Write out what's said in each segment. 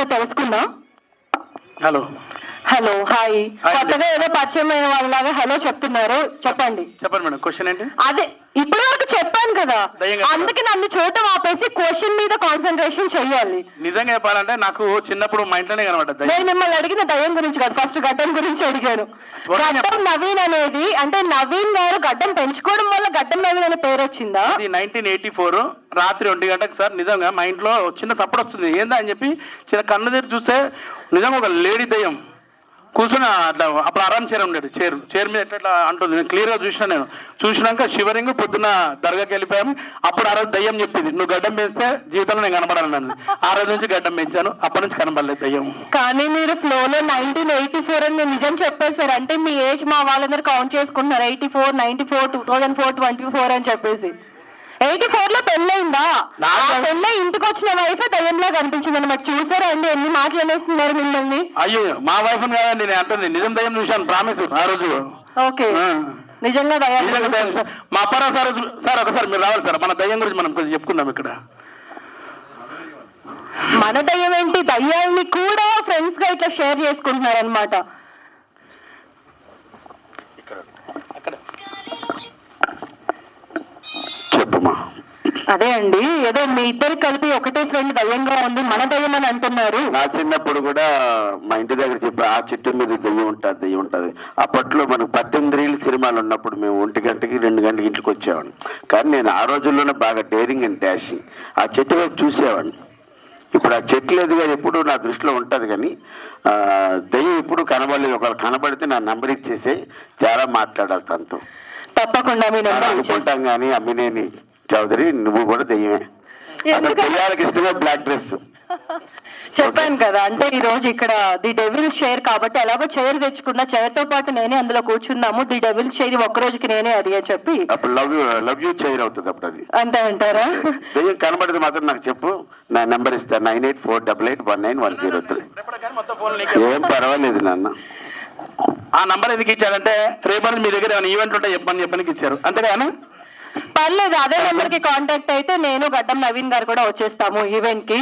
ఒకసారి తెలుసుకుందాం hello. Hello hi. కొత్తగా ఏదో పరిచయం అయిన వాళ్ళలాగా హలో చెప్తున్నారు. చెప్పండి. చెప్పండి మేడం క్వశ్చన్ ఏంటి? అదే ఇప్పటి వరకు చెప్పాను కదా. అందుకే నన్ను చూడటం ఆపేసి క్వశ్చన్ మీద కాన్సన్ట్రేషన్ చెయ్యాలి. నిజంగా చెప్పాలంటే నాకు చిన్నప్పుడు మా ఇంట్లోనే కనబడ్డది నేను మిమ్మల్ని అడిగిన దయ్యం గురించి కాదు ఫస్ట్ గడ్డం గురించి అడిగాను. గడ్డం నవీన్ అనేది అంటే నవీన్ గారు గడ్డం పెంచుకోవడం వల్ల గడ్డం నవీన్ అనే పేరు వచ్చిందా? ఇది నైన్టీన్ ఎయిటీ ఫోర్ రాత్రి ఒంటి గంటకు సార్ నిజంగా మా ఇంట్లో చిన్న సప్పుడు వస్తుంది. ఏందా అని చెప్పి చిన్న కన్ను తెరి చూస్తే నిజంగా ఒక లేడీ దయ్యం. కూర్చుని అట్లా అప్పుడు ఆరామ్ చైర్ ఉండేది చైర్ చైర్ మీద ఎట్లా అంటుంది నేను క్లియర్గా చూసిన నేను. చూసినాక శివరింగ్ పొద్దున దర్గాకి వెళ్ళిపోయాము. అప్పుడు ఆ రోజు దయ్యం చెప్పింది నువ్వు గడ్డం పెంచితే జీవితంలో నేను కనబడాలన్నది ఆ రోజు నుంచి గడ్డం పెంచాను అప్పటి నుంచి కనబడలేదు దయ్యం. కానీ మీరు ఫ్లోలో నైన్టీన్ ఎయిటీ ఫోర్ అని మీరు నిజం చెప్పేశారు. అంటే మీ ఏజ్ మా వాళ్ళందరూ కౌంట్ చేసుకుంటున్నారు eighty four ninety four two thousand four twenty four అని చెప్పేసి. ఎయిటీ ఫోర్లో పెళ్ళయిందా? పెళ్ళి ఇంటికి వచ్చిన వైఫ్ దయ్యంలో కనిపించింది అనమాట చూసారా అండి ఎన్ని మాటలు అనేస్తున్నారు మిమ్మల్ని? అయ్యో మా వైఫ్ కాదండి నేను అంటుంది నిజం దయ్యం చూశాను ప్రామిస్ ఆ రోజు. ఓకే. నిజంగా దయ్యం. మా అప్పారావు సార్ సార్ ఒకసారి మీరు రావాలి సార్ మన దయ్యం గురించి మనం కొంచెం చెప్పుకుందాం ఇక్కడ. మన దయ్యం ఏంటి? దయ్యాల్ని కూడా ఫ్రెండ్స్గా ఇట్లా షేర్ చేసుకుంటున్నారు అనమాట చెప్పుమా అదే అండి. ఏదో మీ ఇద్దరు కలిపి ఒకటే ఫ్రెండ్ దయ్యంగా ఉంది మన దయ్యం అని అంటున్నారు. నా చిన్నప్పుడు కూడా మా ఇంటి దగ్గర చెప్పి ఆ చెట్టు మీద దెయ్యం ఉంటుంది దెయ్యం ఉంటుంది. అప్పట్లో మనకు పద్దెనిమిది రీల్ సినిమాలు ఉన్నప్పుడు మేము ఒంటి గంటకి రెండు గంటకి ఇంటికి వచ్చేవాడిని కానీ నేను ఆ రోజుల్లోనే బాగా డేరింగ్ అండ్ డాషింగ్. ఆ చెట్టు వైపు చూసేవాడిని. ఇప్పుడు ఆ చెట్లు ఎదుగా ఎప్పుడు నా దృష్టిలో ఉంటుంది కానీ దెయ్యం ఎప్పుడు కనబడలేదు. ఒకవేళ కనబడితే నా నెంబర్ ఇచ్చేసి చాలా మాట్లాడాలి తనతో. తప్పకుండా మీ అనుకుంటాం కానీ అమ్మినేని చౌదరి నువ్వు కూడా దెయ్యమే. Black dress. చెప్పాను కదా అంటే ఈ రోజు ఇక్కడ ది డెవిల్ షేర్ కాబట్టి ఎలాగో చైర్ తెచ్చుకున్నా చైర్తో పాటు నేనే అందులో కూర్చున్నాము ది డెవిల్ షేర్ ఒక్క రోజుకి నేనే అది అని చెప్పి. అప్పుడు love you love you chair అవుతుంది అప్పుడు అది. అంతే అంటారా? దెయ్యం కనబడితే మాత్రం నాకు చెప్పు నా నెంబర్ ఇస్తా nine eight four double eight one nine one zero three. ఏం పర్వాలేదు నాన్న. ఆ నంబర్ ఎందుకు ఇచ్చారంటే రేపటి మీ దగ్గర ఏమైనా ఈవెంట్ ఉంటే చెప్పని చెప్పడానికి ఇచ్చారు. అంతేగాని? పర్లేదు అదే నెంబర్కి కాంటాక్ట్ అయితే నేను గడ్డం నవీన్ గారు కూడా వచ్చేస్తాము ఈవెంట్కి.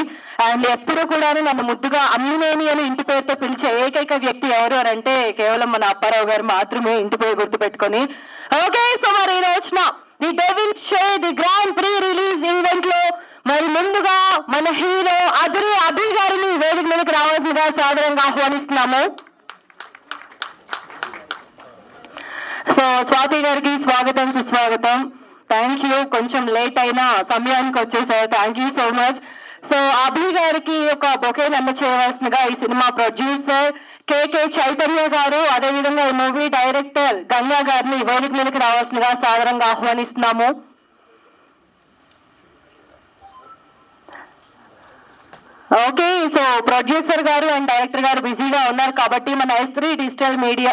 అండ్ ఎప్పుడు కూడా నన్ను ముద్దుగా అమ్మినేని అని ఇంటి పేరుతో పిలిచే ఏకైక వ్యక్తి ఎవరు అని అంటే కేవలం మన అప్పారావు గారు మాత్రమే ఇంటి పేరు గుర్తు పెట్టుకొని ఓకే సో మరి ఈ రోజున the devil show the grand pre release ఈవెంట్లో మరి ముందుగా మన హీరో అదురి అభి గారిని వేదిక మీదకి రావాల్సిందిగా సాదరంగా ఆహ్వానిస్తున్నాము. సో స్వాతి గారికి స్వాగతం సుస్వాగతం. థ్యాంక్ యూ కొంచెం లేట్ అయినా సమయానికి వచ్చేసారు. Thank you so much so Abhi గారికి ఒక బొకే అందచేయవలసిందిగా ఈ సినిమా ప్రొడ్యూసర్ కేకే చైతన్య గారు అదేవిధంగా ఈ మూవీ డైరెక్టర్ గంగా గారిని వేదిక మీదకి రావాల్సిందిగా సాదరంగా ఆహ్వానిస్తున్నాము. ఓకే సో ప్రొడ్యూసర్ గారు అండ్ డైరెక్టర్ గారు బిజీగా ఉన్నారు కాబట్టి మన S three digital media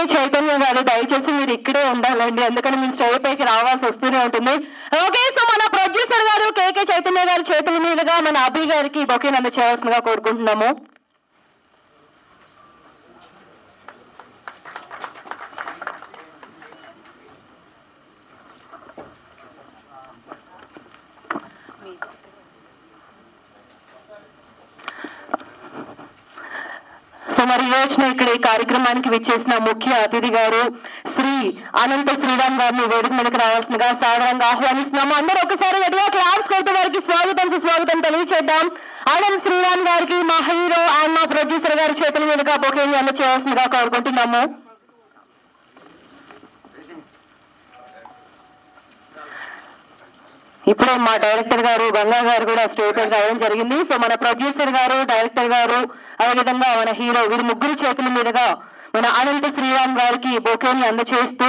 KK Chaitanya గారు దయచేసి మీరు ఇక్కడే ఉండాలండి. ఎందుకంటే మీరు స్టేజ్ పైకి రావాల్సి వస్తూనే ఉంటుంది. ఓకే సో మన ప్రొడ్యూసర్ గారు కేకే చైతన్య గారి చేతుల మీదుగా మన అభి గారికి బొకే నంద చేయవలసిందిగా కోరుకుంటున్నాము. సో మరి యోచన ఇక్కడ ఈ కార్యక్రమానికి విచ్చేసిన ముఖ్య అతిథి గారు శ్రీ అనంత శ్రీరామ్ గారిని వేదిక మీదకి రావాల్సిందిగా సాధారణంగా ఆహ్వానిస్తున్నాము. అందరూ ఒకసారి గట్టిగా క్లాప్స్ కొడుతూ వారికి స్వాగతం సుస్వాగతం తెలియచేద్దాం. అనంత్ శ్రీరామ్ గారికి మా హీరో అండ్ మా ప్రొడ్యూసర్ గారి చేతుల మీదుగా బొకేని అందచేయాల్సిందిగా కోరుకుంటున్నాము. ఇప్పుడే మా డైరెక్టర్ గారు గంగా గారు కూడా స్టేట్మెంట్ రావడం జరిగింది. సో మన ప్రొడ్యూసర్ గారు డైరెక్టర్ గారు అదేవిధంగా మన హీరో వీరి ముగ్గురు చేతుల మీదుగా మన అనంత శ్రీరామ్ గారికి బొకేని అందచేస్తూ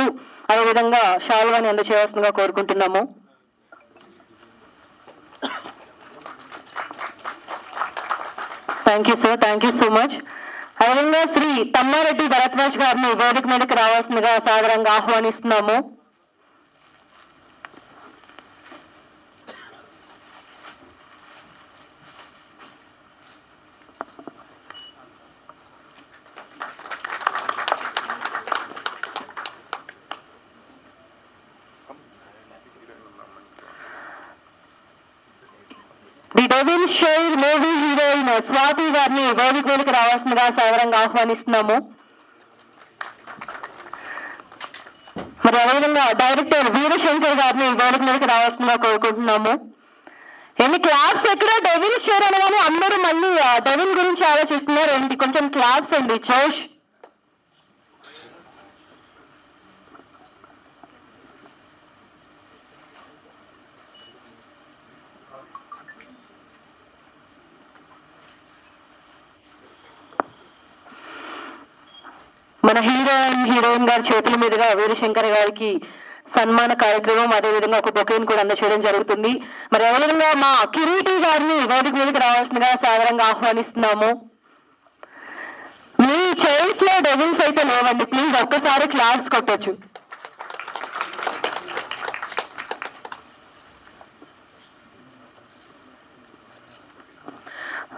అదేవిధంగా షాల్వాని అందచేయాల్సిందిగా కోరుకుంటున్నాము. Thank you sir thank you so much అదేవిధంగా శ్రీ తమ్మారెడ్డి భరద్వాజ్ గారిని వేదిక మీదకి రావాల్సిందిగా సాదరంగా ఆహ్వానిస్తున్నాము devil chair movie heroine Swati గారిని వేదిక మీదకి రావాల్సిందిగా సాదరంగా ఆహ్వానిస్తున్నాము. మరి అదేవిధంగా డైరెక్టర్ వీరశంకర్ గారిని వేదిక మీదకి రావాల్సిందిగా కోరుకుంటున్నాము. ఎన్ని క్లాప్స్ ఎక్కడ డెవిల్ షేర్ అనగానే అందరూ మళ్ళీ డెవిల్ గురించి ఆలోచిస్తున్నారు. ఏంటి? కొంచెం క్లాప్స్ అండి. జోష్ మన హీరో అండ్ హీరోయిన్ గారి చేతుల మీదుగా వీరశంకర్ గారికి సన్మాన కార్యక్రమం అదేవిధంగా ఒక బొకేని కూడా అందచేయడం జరుగుతుంది. మరి అదేవిధంగా మా కిరీటి గారిని వేదిక మీదకి రావాల్సిందిగా సాగరంగా ఆహ్వానిస్తున్నాము. మీ చైర్స్లో డెవిల్స్ అయితే లేవండి ప్లీజ్ ఒక్కసారి క్లాప్స్ కొట్టొచ్చు.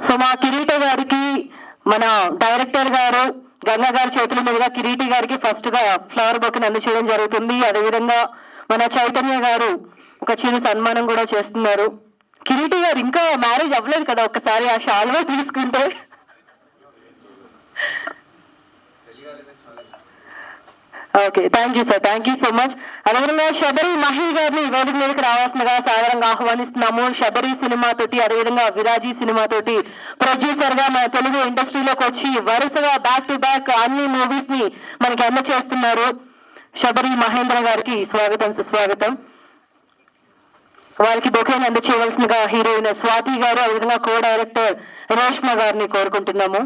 సో మా కిరీట గారికి మన డైరెక్టర్ గారు గంగా గారి చేతుల మీదుగా కిరీటి గారికి ఫస్ట్గా ఫ్లవర్ బొక్ని అందచేయడం జరుగుతుంది. అదేవిధంగా మన చైతన్య గారు ఒక చిన్న సన్మానం కూడా చేస్తున్నారు. కిరీటి గారు ఇంకా మ్యారేజ్ అవ్వలేదు కదా ఒకసారి ఆ షాల్వా తీసుకుంటే. Okay thank you sir thank you so much అదేవిధంగా శబరి మహి గారిని వేదిక మీదకి రావాల్సిందిగా సాధారణంగా ఆహ్వానిస్తున్నాము. శబరి సినిమా తోటి అదేవిధంగా విరాజీ సినిమా తోటి ప్రొడ్యూసర్గా మన తెలుగు ఇండస్ట్రీలోకి వచ్చి వరుసగా బ్యాక్ టు బ్యాక్ అన్ని మూవీస్ని మనకి అందచేస్తున్నారు. శబరి మహేంద్ర గారికి స్వాగతం సుస్వాగతం వారికి బొకేని అందచేయవలసిందిగా హీరోయిన్ స్వాతి గారు అదేవిధంగా కో డైరెక్టర్ రేష్మ గారిని కోరుకుంటున్నాము.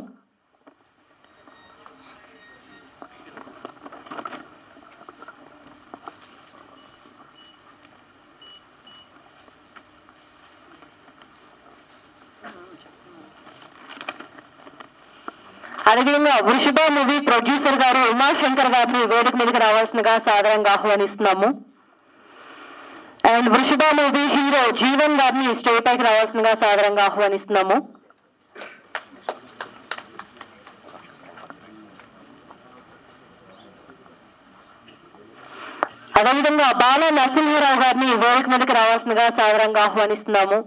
అదేవిధంగా వృషభ మూవీ ప్రొడ్యూసర్ గారు ఉమాశంకర్ గారిని వేదిక మీదకి రావాల్సిందిగా సాదరంగా ఆహ్వానిస్తున్నాము. అండ్ వృషభ మూవీ హీరో జీవన్ గారిని స్టేజ్ పైకి రావాల్సిందిగా సాదరంగా ఆహ్వానిస్తున్నాము. అదేవిధంగా బాల నరసింహారావు గారిని వేదిక మీదకి రావాల్సిందిగా సాదరంగా ఆహ్వానిస్తున్నాము.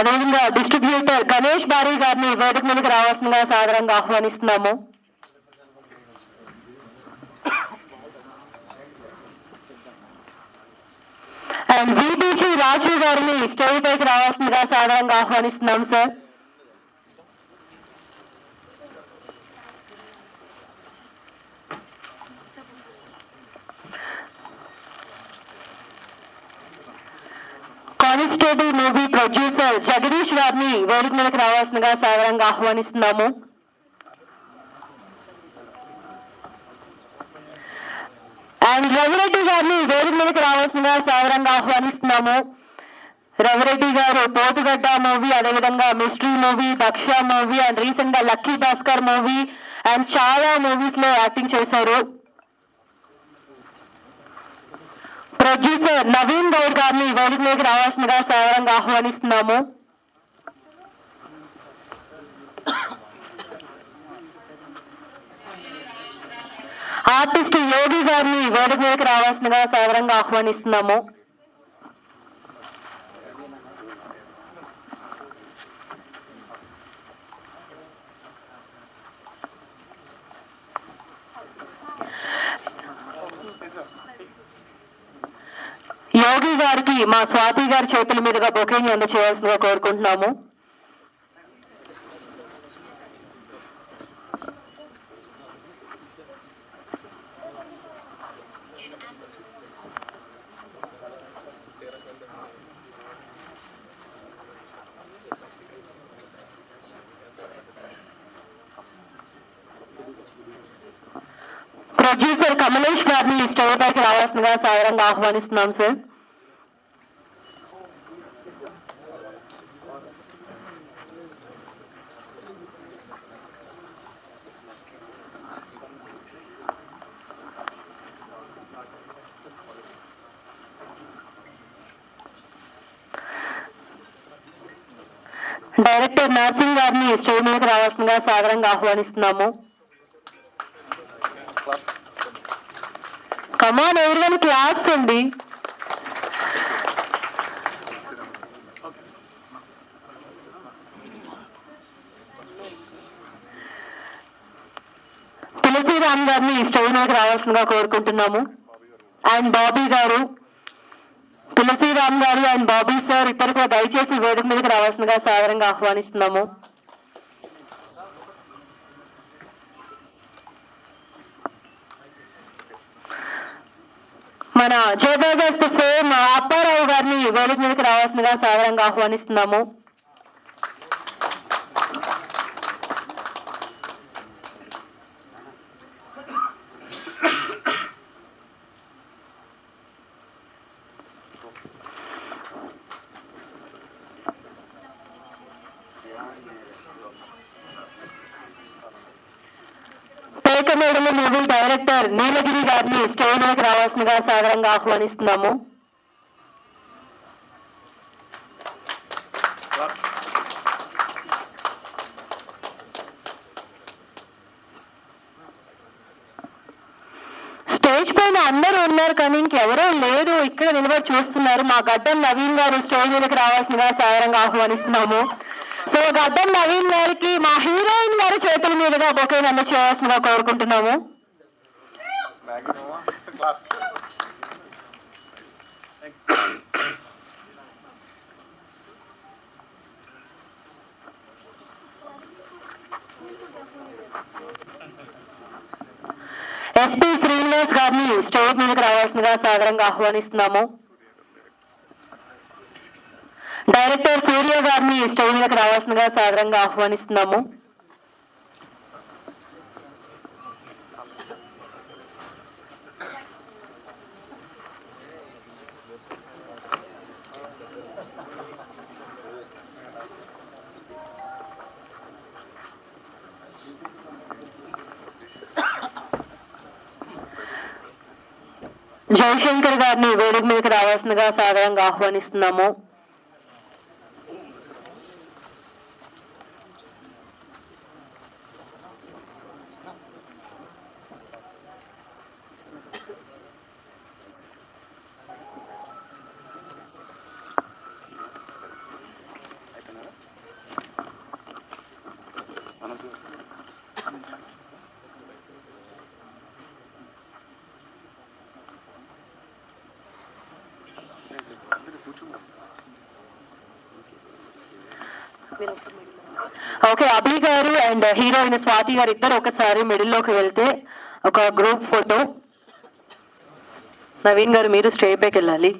అదేవిధంగా డిస్ట్రిబ్యూటర్ గణేష్ బారీ గారిని వేదిక మీదకి రావాల్సిందిగా సాధారణంగా ఆహ్వానిస్తున్నాము. అండ్ విబిజి రాజు గారిని స్టేజ్ పైకి రావాల్సిందిగా సాధారణంగా ఆహ్వానిస్తున్నాం sir constable movie producer Jagadish గారిని వేదిక మీదకి రావాల్సిందిగా సాగరంగా ఆహ్వానిస్తున్నాము. అండ్ రవిరెడ్డి గారిని వేదిక మీదకి రావాల్సిందిగా సాగరంగా ఆహ్వానిస్తున్నాము. రవిరెడ్డి గారు పోతుగడ్డ మూవీ అదేవిధంగా mystery movie Daksha movie and రీసెంట్గా లక్కీ భాస్కర్ మూవీ అండ్ చాలా మూవీస్లో యాక్టింగ్ చేశారు. ప్రొడ్యూసర్ నవీన్ గౌడ్ గారిని వేదిక మీదకి రావాల్సిందిగా సాధారణంగా ఆహ్వానిస్తున్నాము. ఆర్టిస్ట్ యోగి గారిని వేదిక మీదకి రావాల్సిందిగా సాధారణంగా ఆహ్వానిస్తున్నాము యోగి గారికి మా స్వాతి గారి చేతుల మీదుగా బొకేని అందచేయాల్సిందిగా కోరుకుంటున్నాము. ప్రొడ్యూసర్ కమలేష్ గారిని స్టోర్ పైకి రావాల్సిందిగా సాదరంగా ఆహ్వానిస్తున్నాం సార్. డైరెక్టర్ నర్సింగ్ గారిని స్టేజ్ మీదకి రావాల్సిందిగా సాదరంగా ఆహ్వానిస్తున్నాము. కమాన్ ఎవరివన్ క్లాప్స్ అండి. తులసిరామ్ గారిని ఈ స్టేజ్ మీదకి రావాల్సిందిగా కోరుకుంటున్నాము. అండ్ బాబీ గారు తులసీరామ్ గారు అండ్ బాబీ సార్ ఇద్దరు కూడా దయచేసి వేదిక మీదకి రావాల్సిందిగా సాదరంగా ఆహ్వానిస్తున్నాము. మన జయబర్దస్త్ ఫేమ్ అప్పారావు గారిని వేదిక మీదకి రావాల్సిందిగా సాదరంగా ఆహ్వానిస్తున్నాము. స్టేజ్ మీదకి రావాల్సిందిగా సాగరంగా ఆహ్వానిస్తున్నాము. స్టేజ్ పైన అందరూ ఉన్నారు కానీ ఇంకెవరో లేరు. ఇక్కడ నిలబడి చూస్తున్నారు. మా గడ్డం నవీన్ గారు స్టేజ్ మీదకి రావాల్సిందిగా సాగరంగా ఆహ్వానిస్తున్నాము. సో గడ్డం నవీన్ గారికి మా హీరోయిన్ గారి చేతుల మీదుగా బొకే అందచేయాల్సిందిగా కోరుకుంటున్నాము. ఎస్పి శ్రీనివాస్ గారిని స్టేజ్ మీదకి రావాల్సిందిగా సాదరంగా ఆహ్వానిస్తున్నాము. డైరెక్టర్ సూర్య గారిని స్టేజ్ మీదకి రావాల్సిందిగా సాదరంగా ఆహ్వానిస్తున్నాము. జయశంకర్ గారిని వేదిక మీదకి రావాల్సిందిగా సాదరంగా ఆహ్వానిస్తున్నాము. ఓకే అభి గారు అండ్ హీరోయిన్ స్వాతి గారు ఇద్దరు ఒకసారి మిడిల్లోకి వెళ్తే ఒక గ్రూప్ ఫోటో నవీన్ గారు మీరు స్టే పైకి వెళ్ళాలి.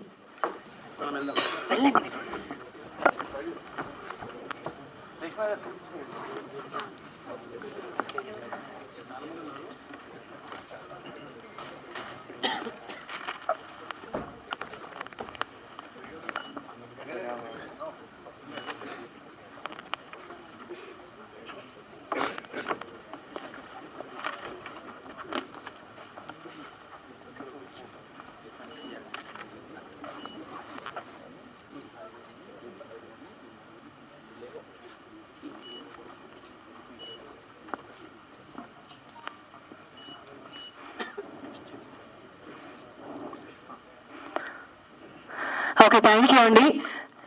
ఓకే థ్యాంక్ యూ అండి.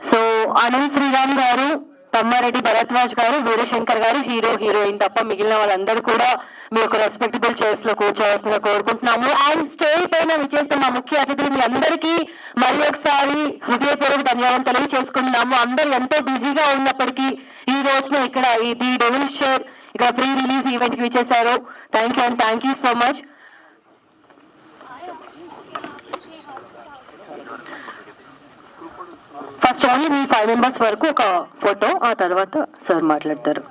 సో అనంత్ శ్రీరామ్ గారు తమ్మారెడ్డి భరద్వాజ్ గారు వీరశంకర్ గారు హీరో హీరోయిన్ తప్ప మిగిలిన వాళ్ళందరూ కూడా మీ యొక్క రెస్పెక్టబుల్ చైర్స్లో కూర్చోవాల్సిందిగా కోరుకుంటున్నాము. అండ్ స్టేజ్ పైన విచ్చేసిన మా ముఖ్య అతిథులు మీ అందరికీ మరి ఒకసారి హృదయపూర్వక ధన్యవాదాలు తెలియజేసుకుంటున్నాము. అందరూ ఎంతో బిజీగా ఉన్నప్పటికీ ఈ రోజున ఇక్కడ ఈ ది డెవిల్ షేర్ ఇక్కడ ప్రీ రిలీజ్ ఈవెంట్కి విచ్చేశారు. Thank you and thank you so much first only me five members వరకు ఒక ఫోటో ఆ తర్వాత సార్ మాట్లాడతారు.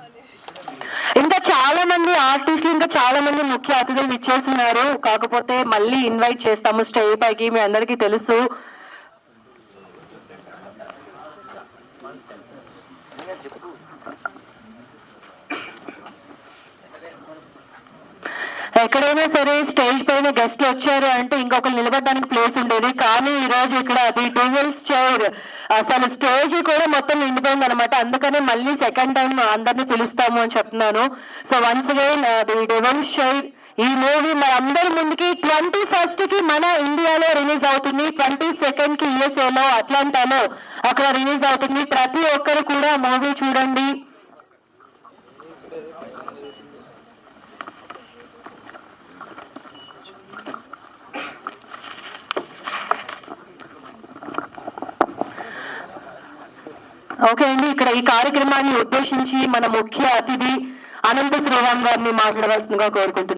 ఇంకా చాలా మంది ఆర్టిస్టులు ఇంకా చాలా మంది ముఖ్య అతిథులు ఇచ్చేస్తున్నారు కాకపోతే మళ్ళీ ఇన్వైట్ చేస్తాము. స్టేజ్ పైకి మీ అందరికీ తెలుసు. ఎక్కడైనా సరే స్టేజ్ పైన గెస్ట్లు వచ్చారు అంటే ఇంకొకరు నిలబడడానికి ప్లేస్ ఉండేది. కానీ ఈ రోజు ఇక్కడ ది డూవెల్స్ చైర్. అసలు స్టేజ్ కూడా మొత్తం నిండిపోయింది అనమాట అందుకనే మళ్ళీ సెకండ్ టైం అందరినీ పిలుస్తాము అని చెప్తున్నాను. So once again the devil's chair. ఈ మూవీ మన అందరి ముందుకి ట్వంటీ ఫస్ట్కి మన ఇండియాలో రిలీజ్ అవుతుంది. ట్వంటీ సెకండ్కి యుఎస్ఏలో అట్లాంటాలో అక్కడ రిలీజ్ అవుతుంది. ప్రతి ఒక్కరు కూడా మూవీ చూడండి. ఓకే అండి. ఇక్కడ ఈ కార్యక్రమాన్ని ఉద్దేశించి మన ముఖ్య అతిథి అనంత శ్రీరామ్ గారిని మాట్లాడవలసిందిగా కోరుకుంటున్నాను